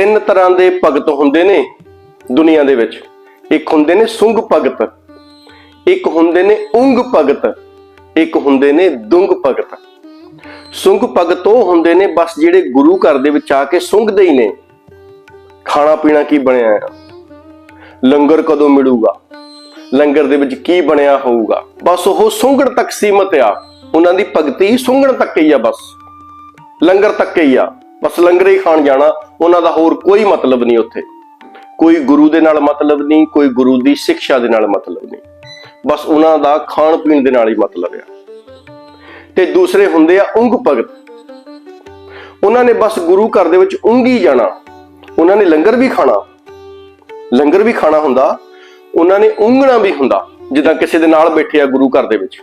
ਤਿੰਨ ਤਰ੍ਹਾਂ ਦੇ ਭਗਤ ਹੁੰਦੇ ਨੇ ਦੁਨੀਆ ਦੇ ਵਿੱਚ। ਇੱਕ ਹੁੰਦੇ ਨੇ ਸੁੰਗ ਭਗਤ, ਇੱਕ ਹੁੰਦੇ ਨੇ ਉਂਗ ਭਗਤ, ਇੱਕ ਹੁੰਦੇ ਨੇ ਦੁੰਗ ਭਗਤ। ਸੁੰਗ ਭਗਤ ਉਹ ਹੁੰਦੇ ਨੇ ਬਸ ਜਿਹੜੇ ਗੁਰੂ ਘਰ ਦੇ ਵਿੱਚ ਆ ਕੇ ਸੁੰਘਦੇ ਹੀ ਨੇ। ਖਾਣਾ ਪੀਣਾ ਕੀ ਬਣਿਆ ਹੈ ਲੰਗਰ ਕਦੋਂ ਮਿਲੂਗਾ? ਲੰਗਰ ਦੇ ਵਿੱਚ ਕੀ ਬਣਿਆ ਹੋਊਗਾ? ਬਸ ਉਹ ਸੁੰਘਣ ਤੱਕ ਸੀਮਤ ਆ। ਉਹਨਾਂ ਦੀ ਭਗਤੀ ਸੁੰਘਣ ਤੱਕ ਹੀ ਆ ਬਸ। ਲੰਗਰ ਤੱਕ ਹੀ ਆ। ਬਸ ਲੰਗਰ ਹੀ ਖਾਣ ਜਾਣਾ। ਉਹਨਾਂ ਦਾ ਹੋਰ ਕੋਈ ਮਤਲਬ ਨਹੀਂ ਉੱਥੇ। ਕੋਈ ਗੁਰੂ ਦੇ ਨਾਲ ਮਤਲਬ ਨਹੀਂ, ਕੋਈ ਗੁਰੂ ਦੀ ਸਿੱਖਿਆ ਦੇ ਨਾਲ ਮਤਲਬ ਨਹੀਂ। ਬਸ ਉਹਨਾਂ ਦਾ ਖਾਣ ਪੀਣ ਦੇ ਨਾਲ ਹੀ ਮਤਲਬ ਆ। ਤੇ ਦੂਸਰੇ ਹੁੰਦੇ ਆ ਉਂਗ ਭਗਤ। ਉਹਨਾਂ ਨੇ ਬਸ ਗੁਰੂ ਘਰ ਦੇ ਵਿੱਚ ਉਂਗੀ ਜਾਣਾ। ਉਹਨਾਂ ਨੇ ਲੰਗਰ ਵੀ ਖਾਣਾ। ਲੰਗਰ ਵੀ ਖਾਣਾ ਹੁੰਦਾ। ਉਹਨਾਂ ਨੇ ਉਂਗਣਾ ਵੀ ਹੁੰਦਾ, ਜਿੱਦਾਂ ਕਿਸੇ ਦੇ ਨਾਲ ਬੈਠੇ ਆ ਗੁਰੂ ਘਰ ਦੇ ਵਿੱਚ।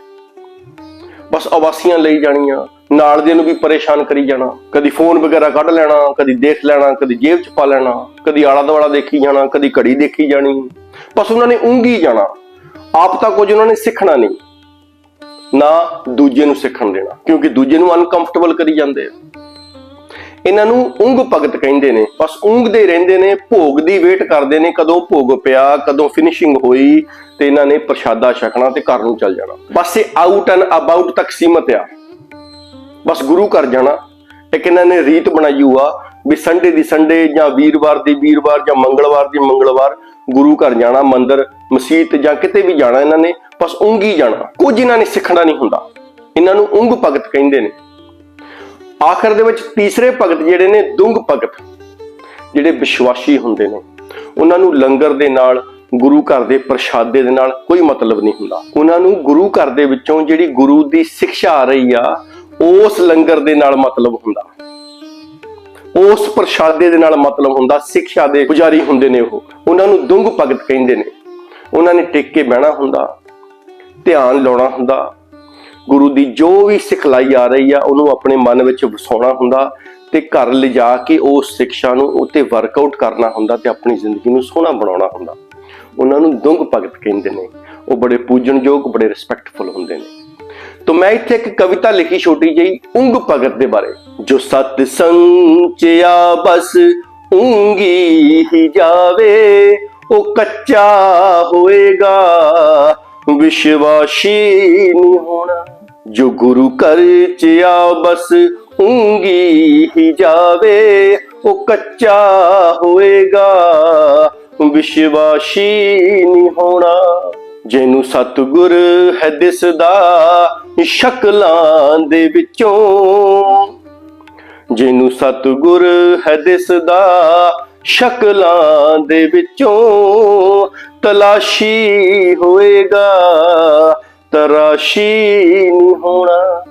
ਬਸ ਆਵਾਸੀਆਂ ਲਈ ਜਾਣੀਆਂ। ਨਾਲ ਦੇ ਨੂੰ ਵੀ ਪਰੇਸ਼ਾਨ ਕਰੀ ਜਾਣਾ, ਕਦੀ ਫੋਨ ਵਗੈਰਾ ਕੱਢ ਲੈਣਾ, ਕਦੀ ਦੇਖ ਲੈਣਾ, ਕਦੀ ਜੇਬ 'ਚ ਪਾ ਲੈਣਾ, ਕਦੀ ਆਲਾ ਦੁਆਲਾ ਦੇਖੀ ਜਾਣਾ, ਕਦੀ ਘੜੀ ਦੇਖੀ ਜਾਣੀ। ਬਸ ਉਹਨਾਂ ਨੇ ਉਂਗੀ ਜਾਣਾ। ਆਪ ਤਾਂ ਕੁਝ ਉਹਨਾਂ ਨੇ ਸਿੱਖਣਾ ਨਹੀਂ। ਨਾ ਦੂਜੇ ਨੂੰ ਸਿੱਖਣ ਦੇਣਾ, ਕਿਉਂਕਿ ਦੂਜੇ ਨੂੰ ਅਨਕੰਫਰਟੇਬਲ ਕਰੀ ਜਾਂਦੇ ਆ। ਇਹਨਾਂ ਨੂੰ ਉਂਗ ਭਗਤ ਕਹਿੰਦੇ ਨੇ, ਬਸ ਉਂਗਦੇ ਰਹਿੰਦੇ ਨੇ, ਭੋਗ ਦੀ ਵੇਟ ਕਰਦੇ ਨੇ, ਕਦੋਂ ਭੋਗ ਪਿਆ, ਕਦੋਂ ਫਿਨਿਸ਼ਿੰਗ ਹੋਈ, ਤੇ ਇਹਨਾਂ ਨੇ ਪ੍ਰਸ਼ਾਦਾ ਛਕਣਾ ਤੇ ਘਰ ਨੂੰ ਚੱਲ ਜਾਣਾ। ਬਸ ਇਹ ਆਊਟ ਐਂਡ ਅਬਾਊਟ ਤੱਕ ਸੀਮਤ ਆ। ਬਸ ਗੁਰੂ ਘਰ ਜਾਣਾ। ਇੱਕ ਇਹਨਾਂ ਨੇ ਰੀਤ ਬਣਾਈ ਹੋਆ ਵੀ ਸੰਡੇ ਦੀ ਸੰਡੇ ਜਾਂ ਵੀਰਵਾਰ ਦੀ ਵੀਰਵਾਰ ਜਾਂ ਮੰਗਲਵਾਰ ਦੀ ਮੰਗਲਵਾਰ ਗੁਰੂ ਘਰ ਜਾਣਾ, ਮੰਦਰ ਮਸਜਿਦ ਜਾਂ ਕਿਤੇ ਵੀ ਜਾਣਾ ਇਹਨਾਂ ਨੇ। ਬਸ ਉਂਗੀ ਜਾਣਾ। ਕੁਝ ਇਹਨਾਂ ਨੇ ਸਿੱਖਣਾ ਨਹੀਂ ਹੁੰਦਾ। ਇਹਨਾਂ ਨੂੰ ਉਂਗ ਭਗਤ ਕਹਿੰਦੇ ਨੇ। ਆਖਰ ਦੇ ਵਿੱਚ ਤੀਸਰੇ ਭਗਤ ਜਿਹੜੇ ਨੇ ਦੁੰਗ ਭਗਤ, ਜਿਹੜੇ ਵਿਸ਼ਵਾਸੀ ਹੁੰਦੇ ਨੇ। ਉਹਨਾਂ ਨੂੰ ਲੰਗਰ ਦੇ ਨਾਲ, ਗੁਰੂ ਘਰ ਦੇ ਪ੍ਰਸ਼ਾਦੇ ਦੇ ਨਾਲ ਕੋਈ ਮਤਲਬ ਨਹੀਂ ਹੁੰਦਾ। ਉਹਨਾਂ ਨੂੰ ਗੁਰੂ ਘਰ ਦੇ ਵਿੱਚੋਂ ਜਿਹੜੀ ਗੁਰੂ ਦੀ ਸਿੱਖਿਆ ਆ ਰਹੀ ਆ ਉਸ ਲੰਗਰ ਦੇ ਨਾਲ ਮਤਲਬ ਹੁੰਦਾ। ਉਸ ਪ੍ਰਸ਼ਾਦੇ ਦੇ ਨਾਲ ਮਤਲਬ ਹੁੰਦਾ, ਸਿੱਖਿਆ ਦੇ ਪੁਜਾਰੀ ਹੁੰਦੇ ਨੇ ਉਹ। ਉਹਨਾਂ ਨੂੰ ਦੁੰਗ ਭਗਤ ਕਹਿੰਦੇ ਨੇ। ਉਹਨਾਂ ਨੇ ਟਿਕ ਕੇ ਬਹਿਣਾ ਹੁੰਦਾ, ਧਿਆਨ ਲਾਉਣਾ ਹੁੰਦਾ। ਗੁਰੂ ਦੀ ਜੋ ਵੀ ਸਿਖਲਾਈ ਆ ਰਹੀ ਆ, ਉਹਨੂੰ ਆਪਣੇ ਮਨ ਵਿੱਚ ਵਸਾਉਣਾ ਹੁੰਦਾ ਤੇ ਘਰ ਲਿਜਾ ਕੇ ਉਸ ਸਿੱਖਿਆ ਨੂੰ ਉੱਤੇ ਵਰਕਆਊਟ ਕਰਨਾ ਹੁੰਦਾ ਤੇ ਆਪਣੀ ਜ਼ਿੰਦਗੀ ਨੂੰ ਸੋਹਣਾ ਬਣਾਉਣਾ ਹੁੰਦਾ। ਉਹਨਾਂ ਨੂੰ ਦੁੰਗ ਭਗਤ ਕਹਿੰਦੇ ਨੇ। ਉਹ ਬੜੇ ਪੂਜਣਯੋਗ, ਬੜੇ ਰਿਸਪੈਕਟਫੁਲ ਹੁੰਦੇ ਨੇ। ਤੋ ਮੈਂ ਇੱਥੇ ਇੱਕ ਕਵਿਤਾ ਲਿਖੀ ਛੋਟੀ ਜਿਹੀ ਉਂਗ ਭਗਤ ਦੇ ਬਾਰੇ ਜੋ ਸਤ ਸੰਚਿਆ ਬਸ ਉਂਗੀ ਹੀ ਜਾਵੇ ਉਹ ਕੱਚਾ ਹੋਏਗਾ ਵਿਸ਼ਵਾਸੀ ਨਹੀਂ ਹੋਣਾ ਜੋ ਗੁਰੂ ਘਰ ਚ ਆ ਬਸ ਉਂਗੀ ਹੀ ਜਾਵੇ ਉਹ ਕੱਚਾ ਹੋਏਗਾ ਵਿਸ਼ਵਾਸੀ ਨਹੀਂ ਹੋਣਾ ਜਿਹਨੂੰ ਸਤਿਗੁਰ ਹੈ ਦਿਸਦਾ ਸ਼ਕਲਾਂ ਦੇ ਵਿੱਚੋਂ। ਜਿਹਨੂੰ ਸਤਿਗੁਰ ਹੈ ਦਿਸਦਾ ਸ਼ਕਲਾਂ ਦੇ ਵਿੱਚੋਂ। ਤਲਾਸ਼ੀ ਹੋਏਗਾ, ਤਰਾਸ਼ੀ ਨਹੀਂ ਹੋਣਾ।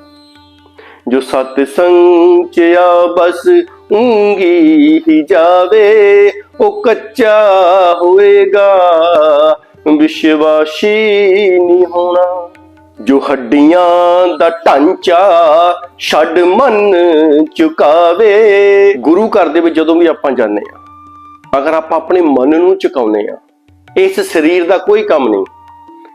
ਜੋ ਸਤ ਸੰਚਿਆ ਬਸ ਉਂਗੀ ਹੀ ਜਾਵੇ, ਉਹ ਕੱਚਾ ਹੋਏਗਾ। ਵਿਸ਼ਵਾਸੀ ਨਹੀਂ ਹੋਣਾ। ਜੋ ਹੱਡੀਆਂ ਦਾ ਢਾਂਚਾ ਛੱਡ ਮਨ ਝੁਕਾਵੇ। ਗੁਰੂ ਘਰ ਦੇ ਵਿੱਚ ਜਦੋਂ ਵੀ ਆਪਾਂ ਜਾਂਦੇ ਆ ਅਗਰ ਆਪਾਂ ਆਪਣੇ ਮਨ ਨੂੰ ਝੁਕਾਉਨੇ ਆ ਇਸ ਸਰੀਰ ਦਾ ਕੋਈ ਕੰਮ ਨਹੀਂ।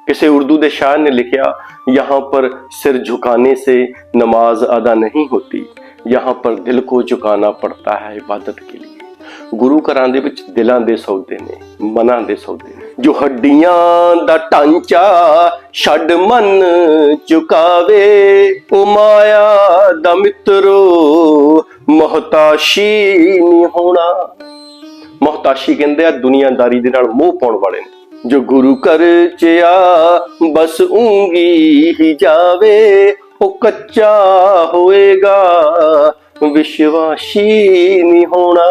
ਕਿਸੇ ਉਰਦੂ ਦੇ ਸ਼ਾਇਰ ਨੇ ਲਿਖਿਆ, ਯਹਾਂ ਪਰ ਸਿਰ ਝੁਕਾਨੇ ਸੇ ਨਮਾਜ਼ ਅਦਾ ਨਹੀਂ ਹੋਤੀ ਯਹਾਂ ਪਰ ਦਿਲ ਕੋ ਝੁਕਾਨਾ ਪੜਤਾ ਹੈ ਇਬਾਦਤ ਕੇ ਲਈ ਗੁਰੂ ਘਰਾਂ ਦੇ ਵਿੱਚ ਦਿਲਾਂ ਦੇ ਸੌਦੇ ਨੇ, ਮਨਾਂ ਦੇ ਸੌਦੇ ਜੋ ਹੱਡੀਆਂ ਦਾ ਢਾਂਚਾ ਛੱਡ ਮਨ ਚੁਕਾਵੇ, ਉਹ ਮਾਇਆ ਦਾ ਮਿੱਤਰੋ ਮਹਤਾਸ਼ੀ ਨਹੀਂ ਹੋਣਾ। ਮਹਤਾਸ਼ੀ ਕਹਿੰਦੇ ਆ, ਦੁਨੀਆਦਾਰੀ ਦੇ ਨਾਲ ਮੋਹ ਪਾਉਣ ਵਾਲੇ ਨੇ। ਜੋ ਗੁਰੂ ਘਰ ਚ ਆ, ਬਸ ਉਂਗੀ ਹੀ ਜਾਵੇ, ਉਹ ਕੱਚਾ ਹੋਏਗਾ। ਵਿਸ਼ਵਾਸੀ ਨਹੀਂ ਹੋਣਾ।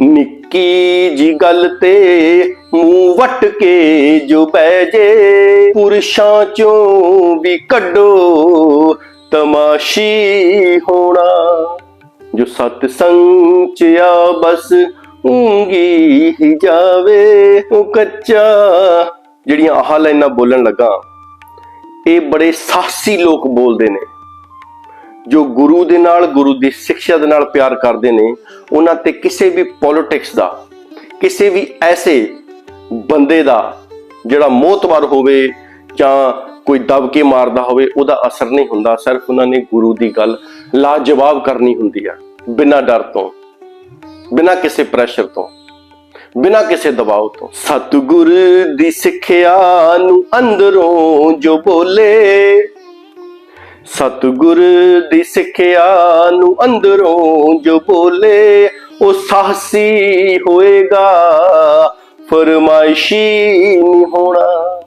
ਨਿੱਕੀ ਜੀ ਗੱਲ ਤੇ ਮੂੰਹ ਵਟ ਕੇ ਜੋ ਬਹਿ ਜੇ। ਪੁਰਸ਼ਾਂ ਚੋਂ ਵੀ ਕੱਢੋ ਤਮਾਸ਼ੀ ਹੋਣਾ। ਜੋ ਸਤ ਸੰਗ ਚ ਆ ਬਸ ਉਂਗੀ ਹੀ ਜਾਵੇ। ਉਹ ਕੱਚਾ ਜਿਹੜੀਆਂ ਆਹ ਲਾਈਨਾਂ ਬੋਲਣ ਲੱਗਾ, ਇਹ ਬੜੇ ਸਾਹਸੀ ਲੋਕ ਬੋਲਦੇ ਨੇ। ਜੋ ਗੁਰੂ ਦੇ ਨਾਲ, ਗੁਰੂ ਦੀ ਸਿੱਖਿਆ ਦੇ ਨਾਲ ਪਿਆਰ ਕਰਦੇ ਨੇ, ਉਹਨਾਂ ਤੇ ਕਿਸੇ ਵੀ ਪੋਲਿਟਿਕਸ ਦਾ, ਕਿਸੇ ਵੀ ਐਸੇ ਬੰਦੇ ਦਾ ਜਿਹੜਾ ਮੋਤਬਰ ਹੋਵੇ ਜਾਂ ਕੋਈ ਦਬ ਕੇ ਮਾਰਦਾ ਹੋਵੇ, ਉਹਦਾ ਅਸਰ ਨਹੀਂ ਹੁੰਦਾ। ਸਿਰਫ ਉਹਨਾਂ ਨੇ ਗੁਰੂ ਦੀ ਗੱਲ ਲਾਜਵਾਬ ਕਰਨੀ ਹੁੰਦੀ ਆ, ਬਿਨਾਂ ਡਰ ਤੋਂ, ਬਿਨਾਂ ਕਿਸੇ ਪ੍ਰੈਸ਼ਰ ਤੋਂ, ਬਿਨਾਂ ਕਿਸੇ ਦਬਾਅ ਤੋਂ। ਸਤਿਗੁਰ ਦੀ ਸਿੱਖਿਆ ਨੂੰ ਅੰਦਰੋਂ ਜੋ ਬੋਲੇ ਸਤਿਗੁਰ ਦੀ ਸਿੱਖਿਆ ਨੂੰ ਅੰਦਰੋਂ ਜੋ ਬੋਲੇ, ਉਹ ਸਾਹਸੀ ਹੋਏਗਾ। ਫਰਮਾਇਸ਼ੀ ਨਹੀਂ ਹੋਣਾ।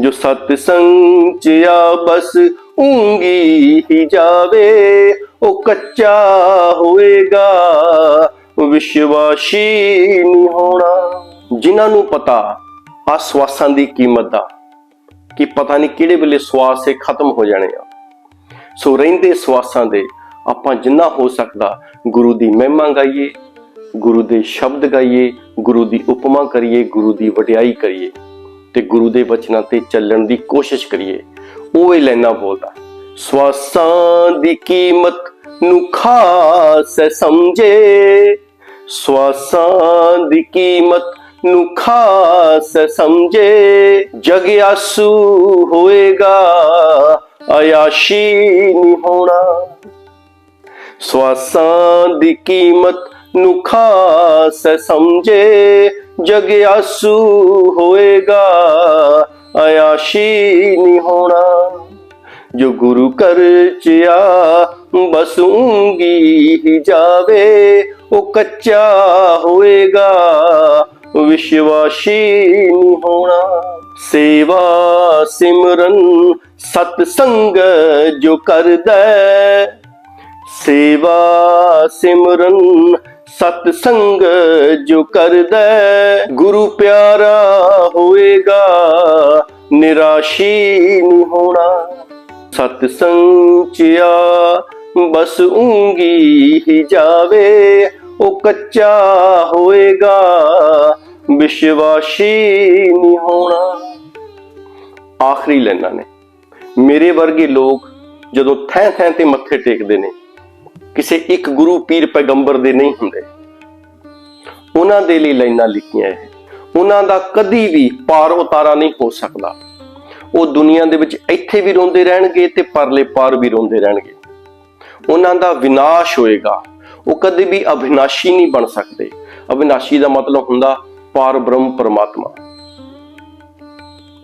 ਜੋ ਸਤਸੰਗ ਚ ਆ, ਬਸ ਉਂਗੀ ਹੀ ਜਾਵੇ, ਉਹ ਕੱਚਾ ਹੋਏਗਾ। ਵਿਸ਼ਵਾਸੀ ਨਹੀਂ ਹੋਣਾ। ਜਿਨ੍ਹਾਂ ਨੂੰ ਪਤਾ, ਆਸਵਾਸਾਂ ਦੀ ਕੀਮਤ ਦਾ ਕਿ ਪਤਾ ਨਹੀਂ ਕਿਹੜੇ ਵੇਲੇ ਸਵਾਸ ਇਹ ਖਤਮ ਹੋ ਜਾਣੇ ਆ। ਸੋ ਰਹਿੰਦੇ ਸਵਾਸਾਂ ਦੇ ਆਪਾਂ ਜਿੰਨਾ ਹੋ ਸਕਦਾ ਗੁਰੂ ਦੀ ਮਹਿਮਾ ਗਾਈਏ, ਗੁਰੂ ਦੇ ਸ਼ਬਦ ਗਾਈਏ, ਗੁਰੂ ਦੀ ਉਪਮਾ ਕਰੀਏ, ਗੁਰੂ ਦੀ ਵਡਿਆਈ ਕਰੀਏ ਤੇ ਗੁਰੂ ਦੇ ਬਚਨਾਂ ਤੇ ਚੱਲਣ ਦੀ ਕੋਸ਼ਿਸ਼ ਕਰੀਏ, ਉਹ ਇਹ ਲੈਣਾ ਬੋਲਦਾ। ਸਵਾਸਾਂ ਦੀ ਕੀਮਤ ਨੂੰ ਖਾਸ ਸਮਝੇ, ਸਵਾਸਾਂ ਦੀ ਕੀਮਤ ਨੂੰ ਖਾਸ ਸਮਝੇ ਜਗਿਆਸੂ ਹੋਏਗਾ ਆਯਾਸ਼ੀ ਨਹੀਂ ਹੋਣਾ। ਸਵਾਸਾਂ ਦੀ ਕੀਮਤ ਨੂੰ ਖਾਸ ਸਮਝੇ ਜਗਿਆਸੂ ਹੋਏਗਾ ਆਯਾਸ਼ੀ ਨਹੀਂ ਹੋਣਾ। ਜੋ ਗੁਰੂ ਕਰ ਚਿਆ ਬਸ ਹੀ ਜਾਵੇ, ਉਹ ਕੱਚਾ ਹੋਏਗਾ ਵਿਸ਼ਵਾਸੀ ਨਹੀਂ ਹੋਣਾ। ਸੇਵਾ ਸਿਮਰਨ ਸਤ ਸੰਗ ਜੋ ਕਰਦਾ ਹੈ, ਸੇਵਾ ਸਿਮਰਨ ਸਤ ਸੰਗ ਜੋ ਕਰਦਾ ਹੈ, ਗੁਰੂ ਪਿਆਰਾ ਹੋਏਗਾ ਨਿਰਾਸ਼ੀ ਨਹੀਂ ਹੋਣਾ ਸਤ ਸੰਚਿਆ ਬਸ ਉਂਗੀ ਹੀ ਜਾਵੇ ਉਹ ਕੱਚਾ ਹੋਏਗਾ ਵਿਸ਼ਵਾਸੀ ਨਹੀਂ ਹੋਣਾ। ਆਖਰੀ ਲੈਣਾ ਨੇ। ਮੇਰੇ ਵਰਗੇ ਲੋਕ ਜਦੋਂ ਥੈਂ ਥੈਂ ਤੇ ਮੱਥੇ ਟੇਕਦੇ ਨੇ, ਕਿਸੇ ਇੱਕ ਗੁਰੂ ਪੀਰ ਪੈਗੰਬਰ ਦੇ ਨਹੀਂ ਹੁੰਦੇ। ਉਹਨਾਂ ਦੇ ਲਈ ਲਾਈਨਾਂ ਲਿਖੀਆਂ ਇਹ ਉਹਨਾਂ ਦਾ ਕਦੀ ਵੀ ਪਾਰ ਉਤਾਰਾ ਨਹੀਂ ਹੋ ਸਕਦਾ। ਉਹ ਦੁਨੀਆ ਦੇ ਵਿੱਚ ਇੱਥੇ ਵੀ ਰੋਂਦੇ ਰਹਿਣਗੇ ਤੇ ਪਰਲੇ ਪਾਰ ਵੀ ਰੋਂਦੇ ਰਹਿਣਗੇ। ਉਹਨਾਂ ਦਾ ਵਿਨਾਸ਼ ਹੋਏਗਾ। ਉਹ ਕਦੇ ਵੀ ਅਭਿਨਾਸ਼ੀ ਨਹੀਂ ਬਣ ਸਕਦੇ। ਅਭਿਨਾਸ਼ੀ ਦਾ ਮਤਲਬ ਹੁੰਦਾ ਪਾਰ ਬ੍ਰਹਮ ਪਰਮਾਤਮਾ।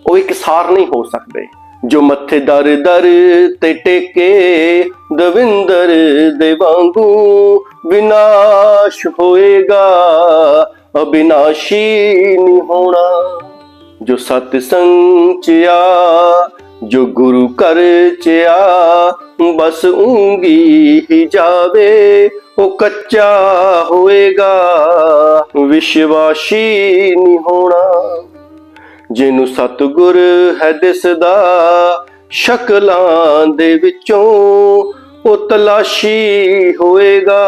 ਉਹ ਇੱਕ ਸਾਰ ਨਹੀਂ ਹੋ ਸਕਦੇ। ਜੋ ਮੱਥੇ ਦਰ ਦਰ ਤੇ ਟੇਕੇ, ਦਵਿੰਦਰ ਦੇ ਵਾਂਗੂ ਵਿਨਾਸ਼ ਹੋਏਗਾ, ਅਬਿਨਾਸ਼ੀ ਨਹੀਂ ਹੋਣਾ। ਜੋ ਸਤ ਸੰਗ ਚ ਆ, ਜੋ ਗੁਰੂ ਕਰ ਚ ਆ, ਬਸ ਉਂਗੀ ਹੀ ਜਾਵੇ, ਉਹ ਕੱਚਾ ਹੋਏਗਾ, ਵਿਸ਼ਵਾਸੀ ਨਹੀਂ ਹੋਣਾ। ਜਿਹਨੂੰ ਸਤਿਗੁਰ ਹੈ ਦਿਸਦਾ, ਸ਼ਕਲਾਂ ਦੇ ਵਿੱਚੋਂ ਉਹ ਤਲਾਸ਼ੀ ਹੋਏਗਾ।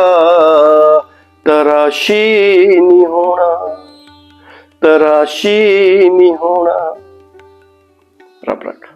ਤਰਾਸ਼ੀ ਨਹੀਂ ਹੋਣਾ, ਤਰਾਸ਼ੀ ਨਹੀਂ ਹੋਣਾ। ਰੱਬ ਰੱਖ